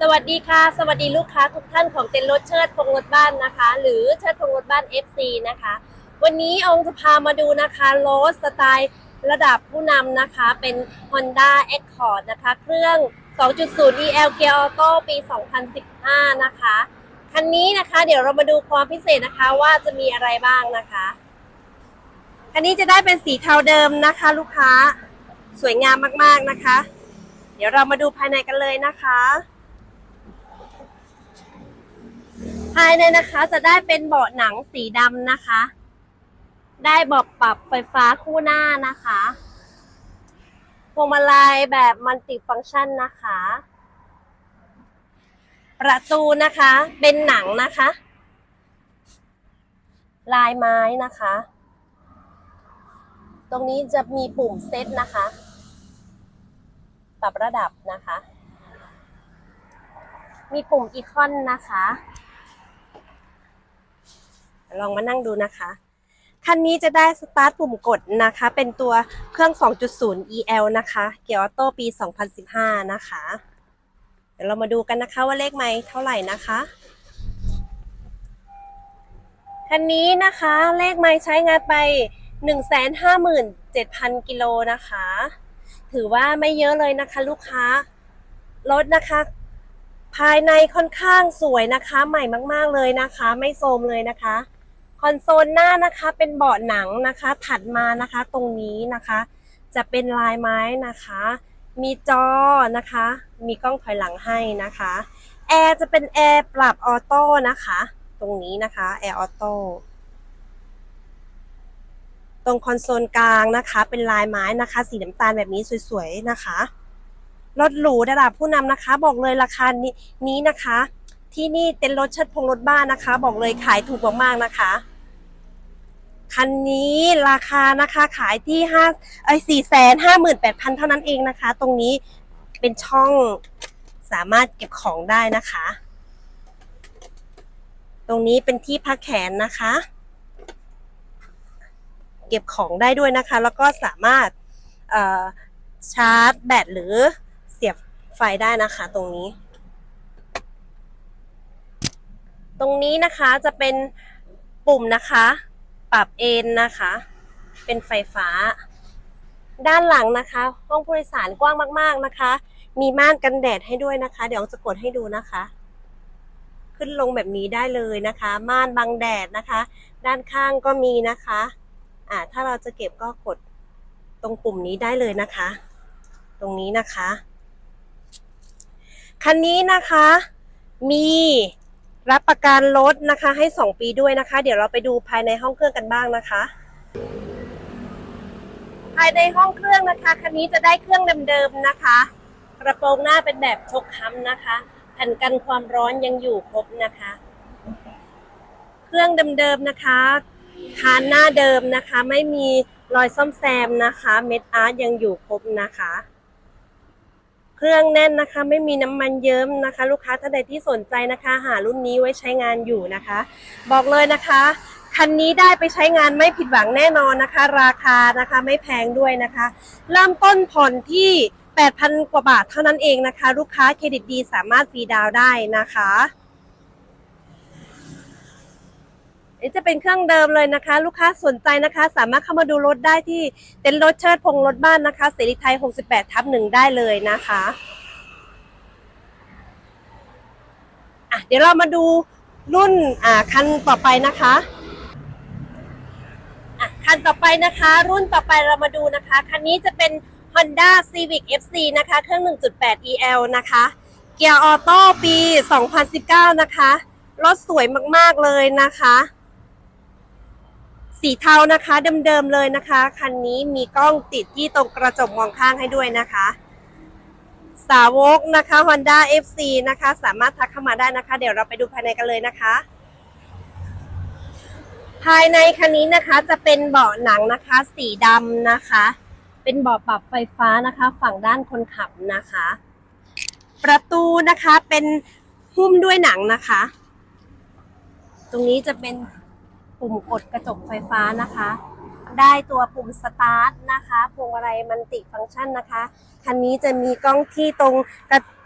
สวัสดีค่ะ สวัสดีลูกค้าทุกท่านของเต็นท์รถเชิดพงรถบ้านนะคะ หรือเชิดพงรถบ้าน FC นะคะ วันนี้องค์จะพามาดูนะคะรถสไตล์ระดับผู้นำนะคะ เป็น Honda Accord นะคะ เครื่อง 2.0 EL Gear Auto ปี 2015 นะคะ คันนี้นะคะเดี๋ยวเรามาดูความพิเศษนะคะว่าจะมีอะไรบ้างนะคะ คันนี้จะได้เป็นสีเทาเดิมนะคะ ลูกค้าสวยงามมากๆนะคะ เดี๋ยวเรามาดูภายในกันเลยนะคะ ภายในนะคะจะได้เป็นเบาะหนังสีดำนะคะ ได้เบาะปรับไฟฟ้าคู่หน้านะคะพวงมาลัยแบบมัลติฟังก์ชันนะคะ ประตูนะคะ เป็นหนังนะคะ ลายไม้นะคะ ตรงนี้จะมีปุ่มเซตนะคะ ปรับระดับนะคะ มีปุ่มอีคอนนะคะ ลองมานั่งดูนะคะ คันนี้จะได้สตาร์ทปุ่มกดนะคะ เป็นตัวเครื่อง 2.0 EL นะคะ เกียร์ออโต้ปี 2015 นะคะ เดี๋ยวเรามาดูกันนะคะว่าเลขไม้เท่าไหร่นะคะ คันนี้นะคะเลขไม้ใช้งานไป 157,000 กิโลนะคะ ถือว่าไม่เยอะเลยนะคะลูกค้ารถนะคะภายในค่อนข้างสวยนะคะ ใหม่มาก ๆ เลยนะคะ ไม่โทรมเลยนะคะ คอนโซลหน้านะคะเป็นเบาะหนังนะคะ ถัดมานะคะตรงนี้นะคะ จะเป็นลายไม้นะคะ มีจอนะคะ มีกล้องถอยหลังให้นะคะแอร์จะเป็นแอร์ปรับออโต้นะคะ ตรงนี้นะคะแอร์ออโต้ตรงคอนโซลกลางนะคะ เป็นลายไม้นะคะ สีน้ำตาลแบบนี้สวยๆนะคะรถหรูระดับผู้นำนะคะ บอกเลยราคานี้นี้นะคะ ที่นี่เต็นรถเชิดพงรถบ้านนะคะ บอกเลยขายถูกมากๆนะคะ คันนี้ราคานะคะขายที่ห้าไอ้สี่แสนห้าหมื่นแปดพันเท่านั้นเองนะคะ ตรงนี้เป็นช่องสามารถเก็บของได้นะคะ ตรงนี้เป็นที่พักแขนนะคะ เก็บของได้ด้วยนะคะ แล้วก็สามารถชาร์จแบตหรือเสียบไฟได้นะคะ ตรงนี้ ตรงนี้นะคะจะเป็นปุ่มนะคะ ปรับเอนนะคะ เป็นไฟฟ้า ด้านหลังนะคะ ห้องผู้โดยสารกว้างมาก ๆนะคะ มีม่านกันแดดให้ด้วยนะคะ เดี๋ยวจะกดให้ดูนะคะ ขึ้นลงแบบนี้ได้เลยนะคะ ม่านบังแดดนะคะ ด้านข้างก็มีนะคะ อ่า ถ้าเราจะเก็บก็กดตรงปุ่มนี้ได้เลยนะคะ ตรงนี้นะคะ คันนี้นะคะมี รับประกันรถนะคะให้ 2 ปีด้วยนะคะ เดี๋ยวเราไปดูภายในห้องเครื่องกันบ้างนะคะ ภายในห้องเครื่องนะคะคันนี้จะได้เครื่องเดิมๆนะคะ กระโปรงหน้าเป็นแบบชกค้ำนะคะแผ่นกันความร้อนยังอยู่ครบนะคะ เครื่องเดิมๆนะคะคานหน้าเดิมนะคะ ไม่มีรอยซ่อมแซมนะคะ เม็ดอาร์ตยังอยู่ครบนะคะ เครื่องแน่นนะคะ ไม่มีน้ำมันเยิ้มนะคะ ลูกค้าท่านใดที่สนใจนะคะ หารุ่นนี้ไว้ใช้งานอยู่นะคะ บอกเลยนะคะคันนี้ได้ไปใช้งานไม่ผิดหวังแน่นอนนะคะ ราคานะคะไม่แพงด้วยนะคะ เริ่มต้นผ่อนที่ 8,000 กว่าบาทเท่านั้นเองนะคะ ลูกค้าเครดิตดีสามารถฟรีดาวได้นะคะ นี่จะเป็นเครื่องเดิมเลยนะคะ ลูกค้าสนใจนะคะ สามารถเข้ามาดูรถได้ที่เต็นท์รถเชิดพงรถบ้านนะคะเสรีไทย 68 ทับหนึ่งได้เลยนะคะอะเดี๋ยวเรามาดูรุ่นอ่าคันต่อไปนะคะอะคันต่อไปนะคะ รุ่นต่อไปเรามาดูนะคะคันนี้จะเป็น Honda Civic FC นะคะ เครื่อง 1.8 EL นะคะ เกียร์ออโต้ปี 2019 นะคะรถสวยมากๆเลยนะคะ สีเทานะคะเดิมๆเลยนะคะ คันนี้มีกล้องติดที่ตรงกระจกมองข้างให้ด้วยนะคะ สาวกนะคะ Honda FC นะคะ สามารถทักเข้ามาได้นะคะ เดี๋ยวเราไปดูภายในกันเลยนะคะ ภายในคันนี้นะคะจะเป็นเบาะหนังนะคะ สีดำนะคะ เป็นเบาะปรับไฟฟ้านะคะ ฝั่งด้านคนขับนะคะ ประตูนะคะเป็นหุ้มด้วยหนังนะคะ ตรงนี้จะเป็น ปุ่มกดกระจกไฟฟ้านะคะ ได้ตัวปุ่มสตาร์ทนะคะพวงมาลัยมันติฟังก์ชันนะคะ คันนี้จะมีกล้องที่ตรงกระ